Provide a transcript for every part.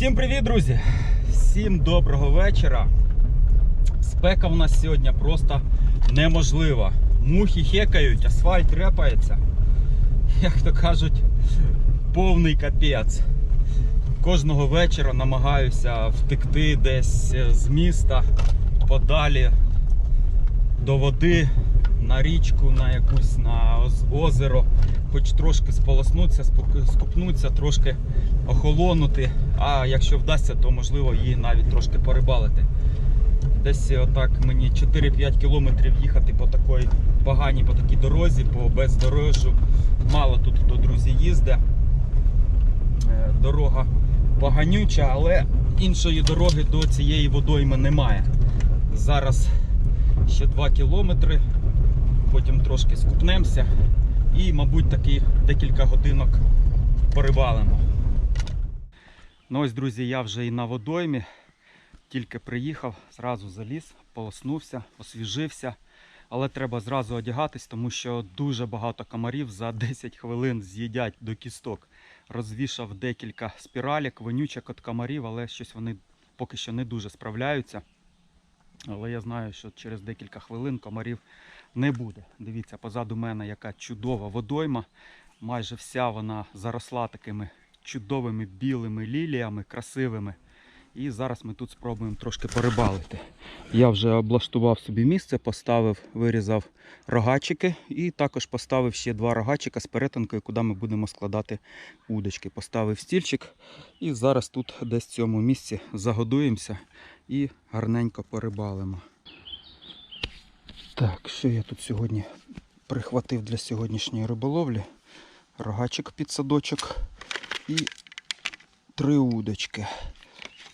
Всім привіт, друзі! Всім доброго вечора. Спека в нас сьогодні просто неможлива. Мухи хекають, асфальт репається. Як то кажуть, повний капець. Кожного вечора намагаюся втекти десь з міста подалі до води, на річку, на якусь на озеро, хоч трошки сполоснутися, скупнутися, трошки охолонути. А якщо вдасться, то можливо її навіть трошки порибалити. Десь отак мені 4-5 кілометрів їхати по такій поганій, по такій дорозі, по бездорожжю. Мало тут хто друзі їздить. Е, Дорога поганюча, але іншої дороги до цієї водойми немає. Зараз ще 2 кілометри, потім трошки скупнемося і, мабуть, таки декілька годинок порибалимо. Ну ось, друзі, я вже і на водоймі. Тільки приїхав, зразу заліз, полоснувся, освіжився. Але треба зразу одягатись, тому що дуже багато комарів за 10 хвилин з'їдять до кісток. Розвішав декілька спіралік, вонючок від комарів, але щось вони поки що не дуже справляються. Але я знаю, що через декілька хвилин комарів не буде. Дивіться, позаду мене яка чудова водойма. Майже вся вона заросла такими чудовими білими ліліями, красивими. І зараз ми тут спробуємо трошки порибалити. Я вже облаштував собі місце, поставив, вирізав рогачики і також поставив ще два рогачика з перетинкою, куди ми будемо складати удочки. Поставив стільчик і зараз тут десь в цьому місці загодуємося і гарненько порибалимо. Так, що я тут сьогодні прихватив для сьогоднішньої риболовлі? Рогачик під садочок і три удочки.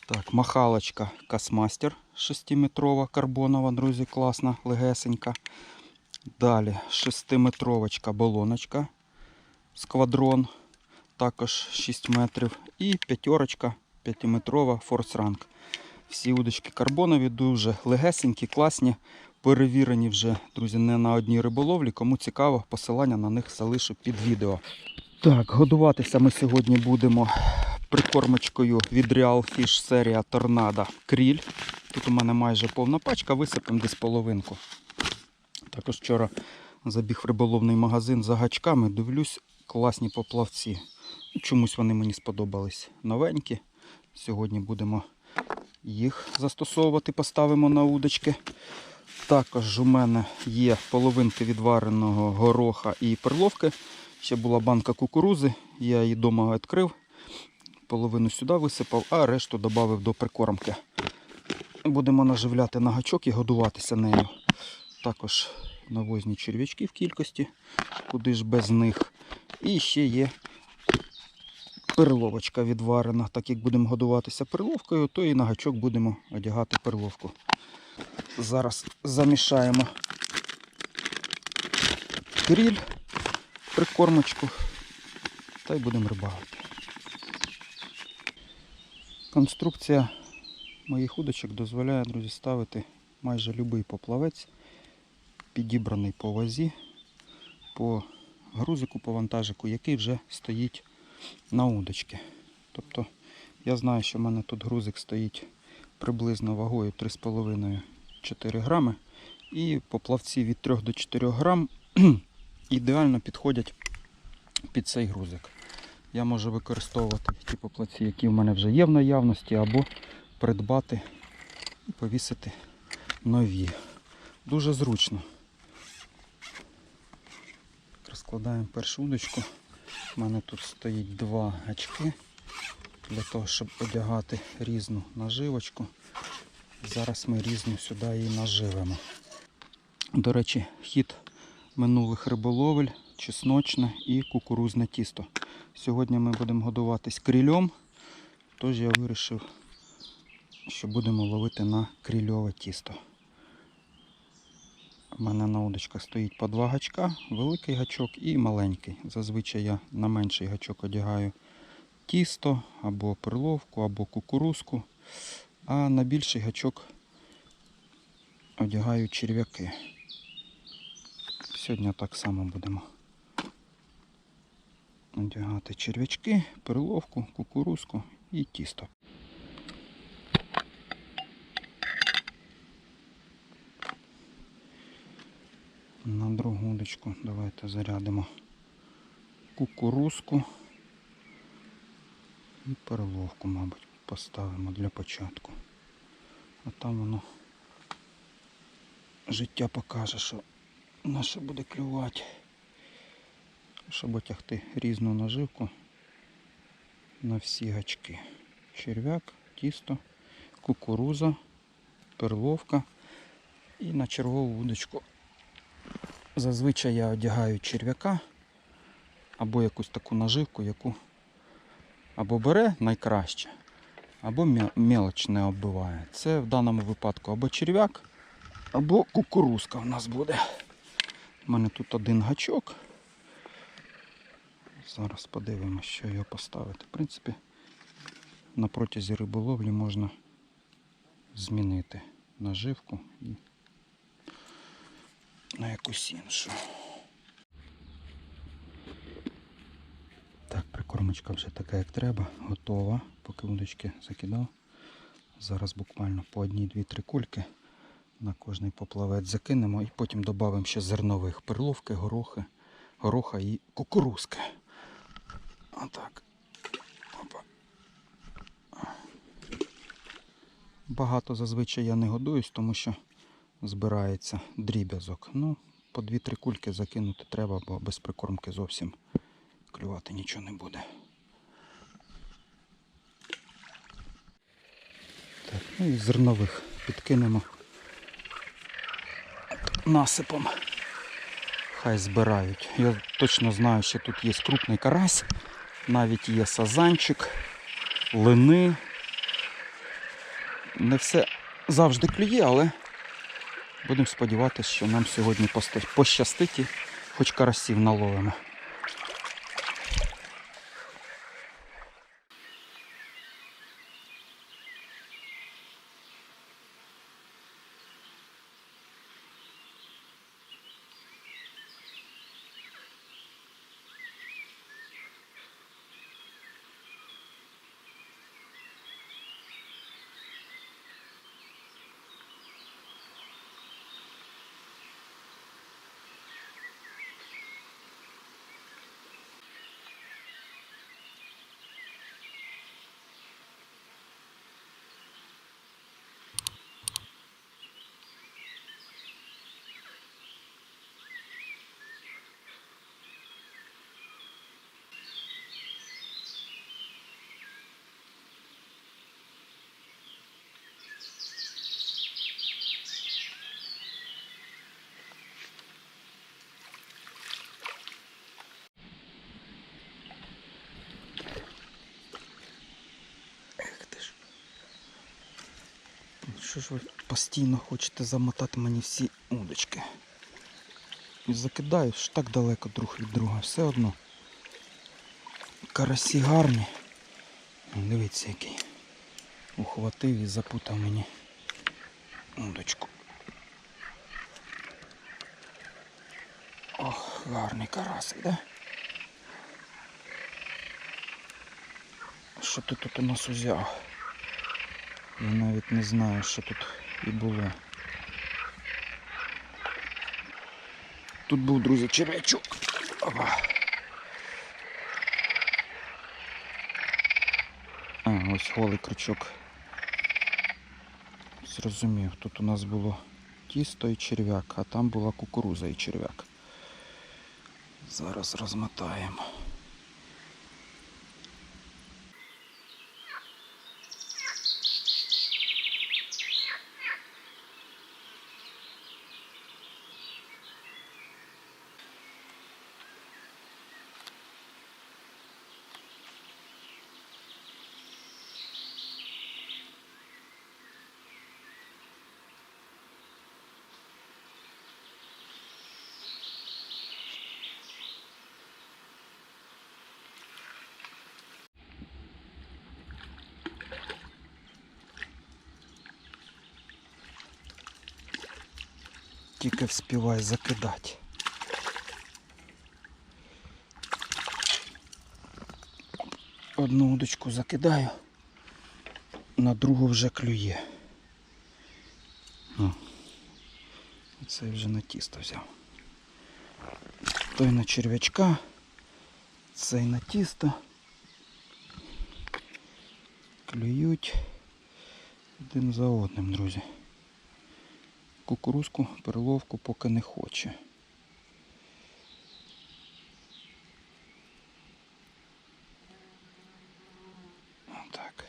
Так, махалочка Касмастер 6-метрова карбонова, друзі, класна, легесенька. Далі 6-метровочка болоночка Сквадрон, також 6 метрів. І п'ятерочка 5-метрова Force Rank. Всі удочки карбонові, дуже легесенькі, класні. Перевірені вже, друзі, не на одній риболовлі. Кому цікаво, посилання на них залишу під відео. Так, годуватися ми сьогодні будемо прикормочкою від Real Fish серія Торнадо Кріль. Тут у мене майже повна пачка, висипемо десь половинку. Також вчора забіг в риболовний магазин за гачками, дивлюсь, класні поплавці. Чомусь вони мені сподобались новенькі. Сьогодні будемо їх застосовувати, поставимо на удочки. Також у мене є половинки відвареного гороха і перловки. Ще була банка кукурузи, я її вдома відкрив, половину сюди висипав, а решту додав до прикормки. Будемо наживляти на гачок і годуватися нею. Також навозні черв'ячки в кількості, куди ж без них. І ще є перловочка відварена. Так як будемо годуватися перловкою, то і на гачок будемо одягати перловку. Зараз замішаємо кріль, прикормочку та й будемо рибалити. Конструкція моїх удочок дозволяє, друзі, ставити майже будь-який поплавець, підібраний по вазі, по грузику, по вантажику, який вже стоїть на удочки. Тобто я знаю, що в мене тут грузик стоїть приблизно вагою 3,5-4 грами. І поплавці від 3 до 4 грам ідеально підходять під цей грузик. Я можу використовувати ті поплавці, які в мене вже є в наявності, або придбати і повісити нові. Дуже зручно. Розкладаємо першу удочку. У мене тут стоїть два гачки для того, щоб одягати різну наживочку. Зараз ми різну сюди її наживемо. До речі, хід минулих риболовель, чесночне і кукурузне тісто. Сьогодні ми будемо годуватись крильом, тож я вирішив, що будемо ловити на крильове тісто. У мене на удочках стоїть по два гачка, великий гачок і маленький. Зазвичай я на менший гачок одягаю тісто або перловку, або кукурузку, а на більший гачок одягаю черв'яки. Сьогодні так само будемо одягати черв'ячки, переловку, кукурузку і тісто. На другу удочку давайте зарядимо кукурузку і переловку, мабуть, поставимо для початку. А там воно життя покаже, що наше буде клювати. Щоб отягти різну наживку на всі гачки. Черв'як, тісто, кукуруза, перловка і на чергову удочку. Зазвичай я одягаю черв'яка або якусь таку наживку, яку або бере найкраще, або мелоч не оббиває. Це в даному випадку або черв'як, або кукурузка в нас буде. У мене тут один гачок. Зараз подивимося, що його поставити. В принципі, на протязі риболовлі можна змінити наживку і на якусь іншу. Так, прикормочка вже така, як треба, готова, поки удочки закидав. Зараз буквально по одній, дві, три кульки на кожний поплавець закинемо і потім додамо ще зернових перловки, горохи, гороха і кукурузки. Отак. Опа. Багато зазвичай я не годуюсь, тому що збирається дріб'язок. Ну, по 2-3 кульки закинути треба, бо без прикормки зовсім клювати нічого не буде. Так, ну і зернових підкинемо насипом. Хай збирають. Я точно знаю, що тут є крупний карась, навіть є сазанчик, лини. Не все завжди клює, але будемо сподіватися, що нам сьогодні пощастить і хоч карасів наловимо. Що ж ви постійно хочете замотати мені всі удочки? І закидаю ж так далеко друг від друга. Все одно. Карасі гарні. Дивіться який. Ухватив і запутав мені удочку. Ох, гарний карасик, да? Що ти тут у нас узяв? Я навіть не знаю, що тут і було. Тут був, друзі, черв'ячок. А, ось голий крючок. Зрозумів, тут у нас було тісто і черв'як, а там була кукуруза і черв'як. Зараз розмотаємо. Тільки вспівай закидати. Одну удочку закидаю, на другу вже клює. О, Це вже на тісто взяв. Той на черв'ячка, цей на тісто. Клюють один за одним, друзі. Кукурузку, перловку поки не хоче. Так.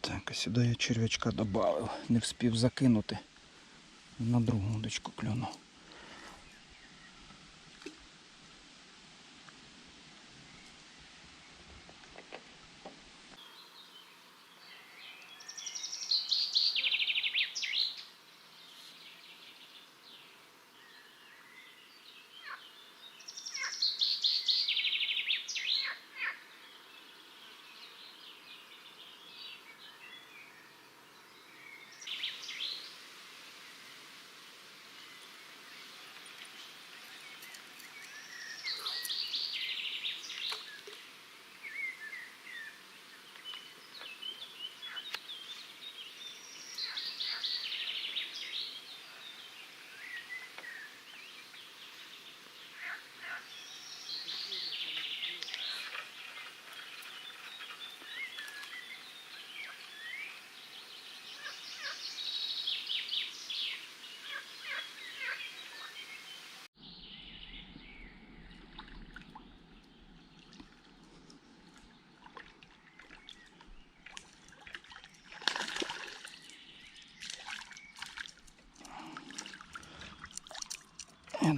Так, а сюди я черв'ячка додав. Не вспів закинути. На другу удочку клюнув.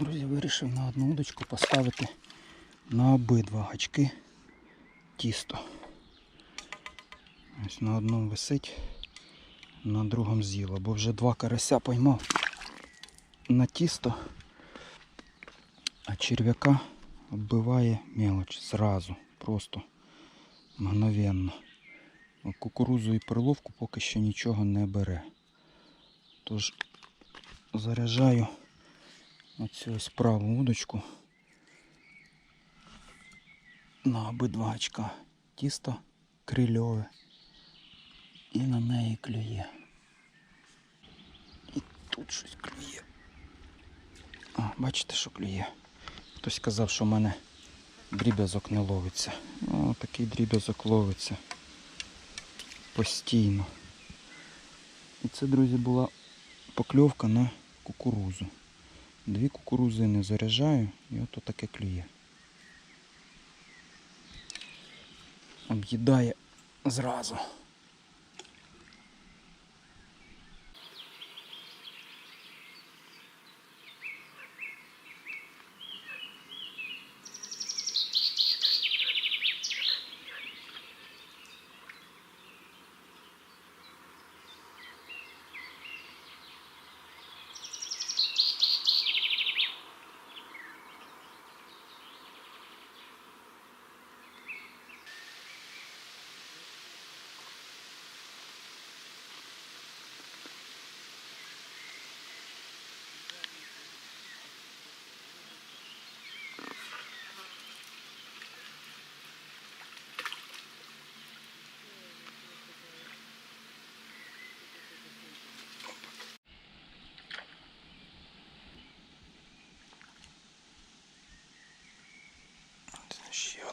Друзі, вирішив на одну удочку поставити на обидва гачки тісто. Ось на одному висить, на другому з'їло, бо вже два карася поймав на тісто, а черв'яка вбиває мелоч зразу, просто мгновенно. Кукурузу і перловку поки що нічого не бере. Тож заряджаю оцю ось праву удочку на обидва гачка. Тісто крильове і на неї клює. І тут щось клює. А, бачите, що клює. Хтось казав, що в мене дріб'язок не ловиться. О, такий дріб'язок ловиться. Постійно. І це, друзі, була покльовка на кукурузу. Дві кукурузи не заряджаю і ото таке клює. Об'їдає зразу.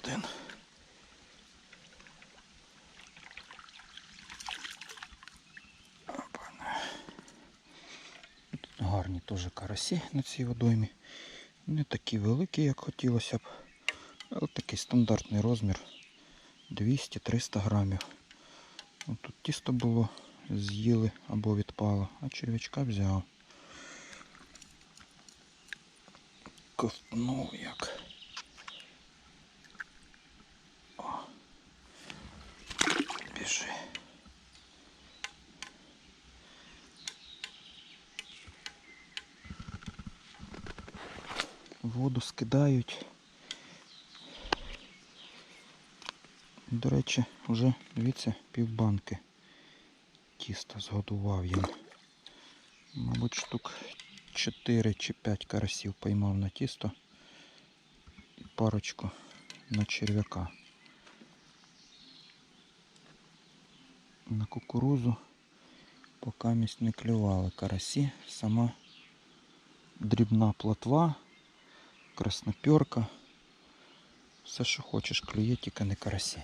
Один. Гарні теж карасі на цій водоймі. Не такі великі, як хотілося б. Але такий стандартний розмір 200-300 грамів. От тут тісто було, з'їли або відпало, а черв'ячка взяв. Ковтнув як. Біжи. Воду скидають. До речі, вже, дивіться, півбанки тіста згодував я. Мабуть, штук 4 чи 5 карасів поймав на тісто і парочку на черв'яка. На кукурузу пока місць не клювали карасі. Сама дрібна плотва, красноперка. Все, що хочеш, клює, тільки не карасі.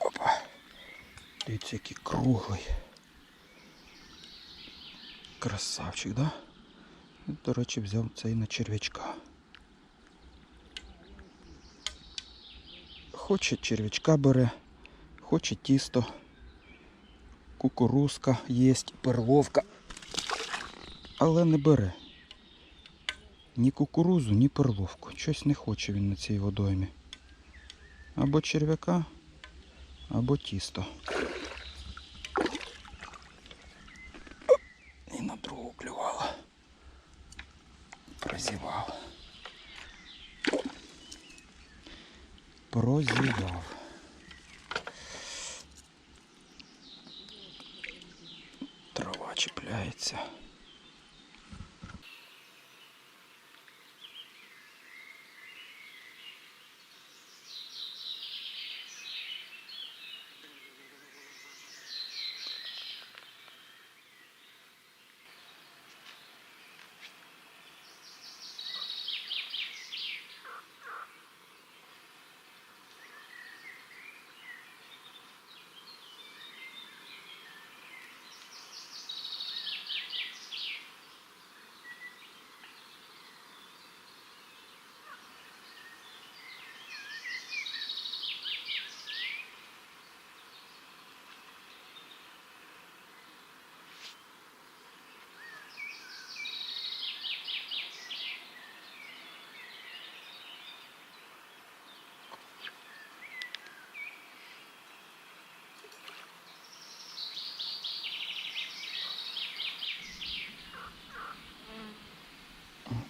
Опа. Дивіться, який круглий. Красавчик, да? До речі, взяв цей на черв'ячка. Хоче черв'ячка бере, хоче тісто, кукурузка є, перловка. Але не бере. Ні кукурузу, ні перловку. Щось не хоче він на цій водоймі. Або черв'яка, або тісто. І на другу клювала. Прозівав. Прозівав. Трава чіпляється.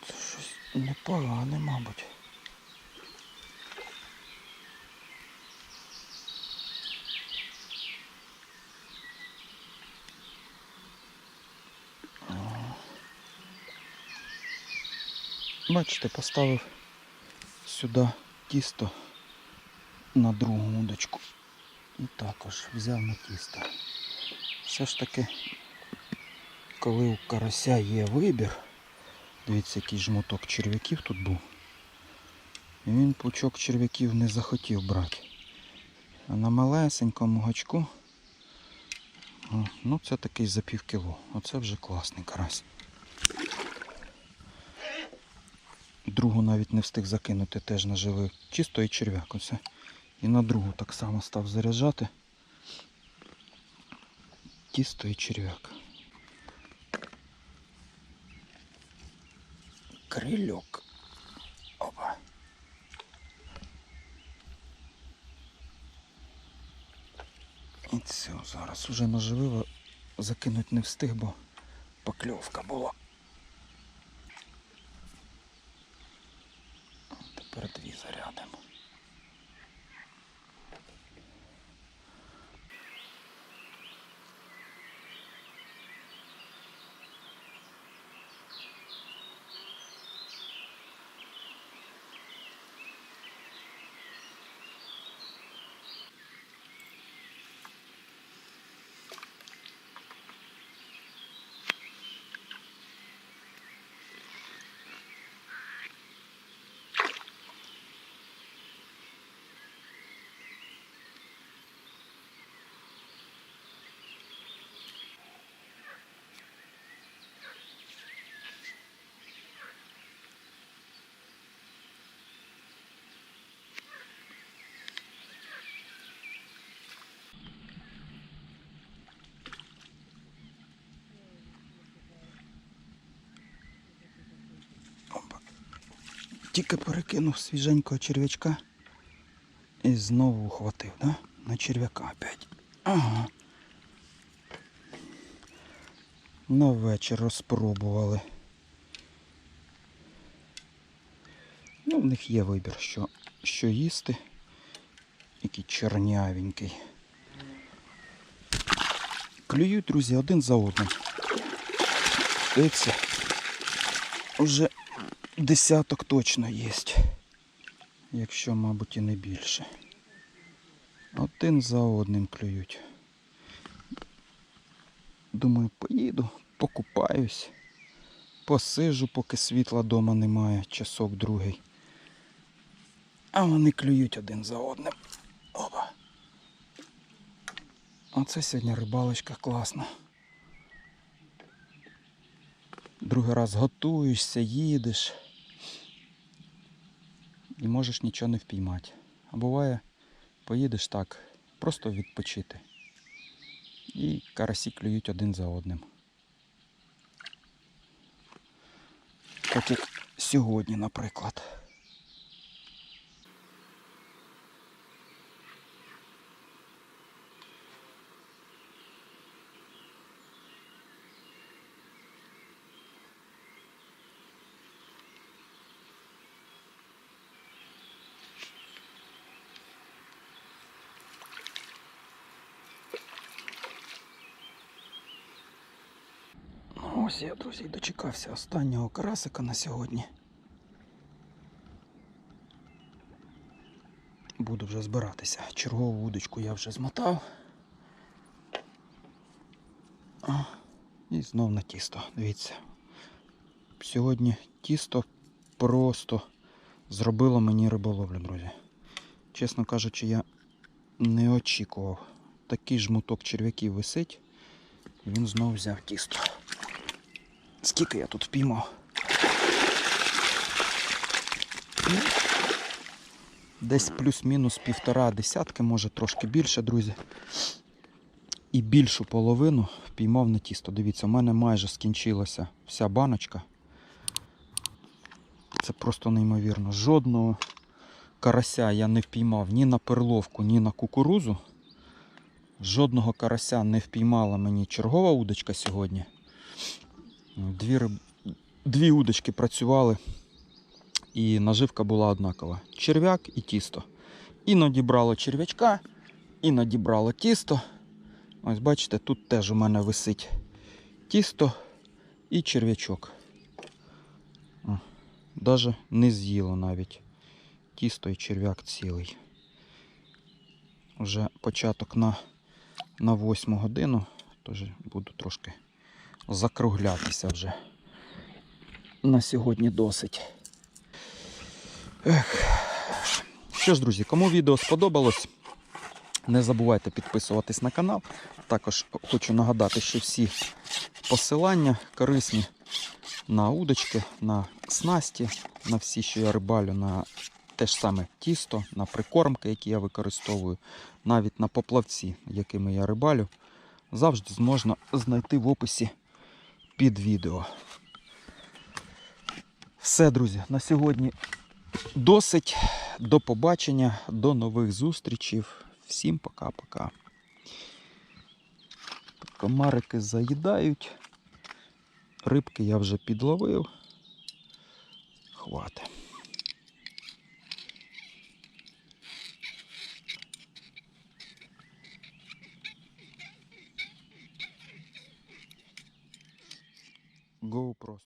Це щось непогане, мабуть. Бачите, поставив сюди тісто на другу удочку. І також взяв на тісто. Все ж таки, коли у карася є вибір, Дивіться, який жмоток черв'яків тут був. І він пучок черв'яків не захотів брати. А на малесенькому гачку, ну це такий за пів кіло. Оце вже класний карась. Другу навіть не встиг закинути теж на живий. Чисто і черв'як оце. І на другу так само став заряджати. Тісто і черв'як. Крильок. Опа. І все, зараз уже наживило закинуть не встиг, бо покльовка була. Тепер дві зарядимо. Тільки перекинув свіженького черв'ячка і знову ухватив, да? На черв'яка опять. Ага. На вечір розпробували. Ну, в них є вибір, що, що їсти. Який чорнявенький. Клюють, друзі, один за одним. Дивіться, вже десяток точно є. Якщо, мабуть, і не більше. Один за одним клюють. Думаю, поїду, покупаюсь, посижу, поки світла дома немає, часок другий. А вони клюють один за одним. Опа. Оце сьогодні рибалочка класна. Другий раз готуєшся, їдеш і можеш нічого не впіймати. А буває, поїдеш так, просто відпочити. І карасі клюють один за одним. Так як сьогодні, наприклад. Ну, ось я, друзі, дочекався останнього карасика на сьогодні. Буду вже збиратися. Чергову удочку я вже змотав. І знов на тісто. Дивіться. Сьогодні тісто просто зробило мені риболовлю, друзі. Чесно кажучи, я не очікував. Такий жмуток черв'яків висить. Він знов взяв тісто. Скільки я тут впіймав? Десь плюс-мінус півтора десятки, може трошки більше, друзі. І більшу половину впіймав на тісто. Дивіться, у мене майже скінчилася вся баночка. Це просто неймовірно. Жодного карася я не впіймав ні на перловку, ні на кукурузу. Жодного карася не впіймала мені чергова удочка сьогодні. Дві, риб... Дві удочки працювали, і наживка була однакова. Черв'як і тісто. Іноді брало черв'ячка, іноді брало тісто. Ось бачите, тут теж у мене висить тісто і черв'ячок. Даже не з'їло навіть тісто і черв'як цілий. Вже початок на, на 8 годину, тож буду трошки закруглятися вже. На сьогодні досить. Ех. Що ж, друзі, кому відео сподобалось, не забувайте підписуватись на канал. Також хочу нагадати, що всі посилання корисні на удочки, на снасті, на всі, що я рибалю, на те ж саме тісто, на прикормки, які я використовую, навіть на поплавці, якими я рибалю, завжди зможна знайти в описі під відео. Все, друзі, на сьогодні досить. До побачення, до нових зустрічей. Всім пока-пока. Комарики заїдають. Рибки я вже підловив. Хватить. GoPro.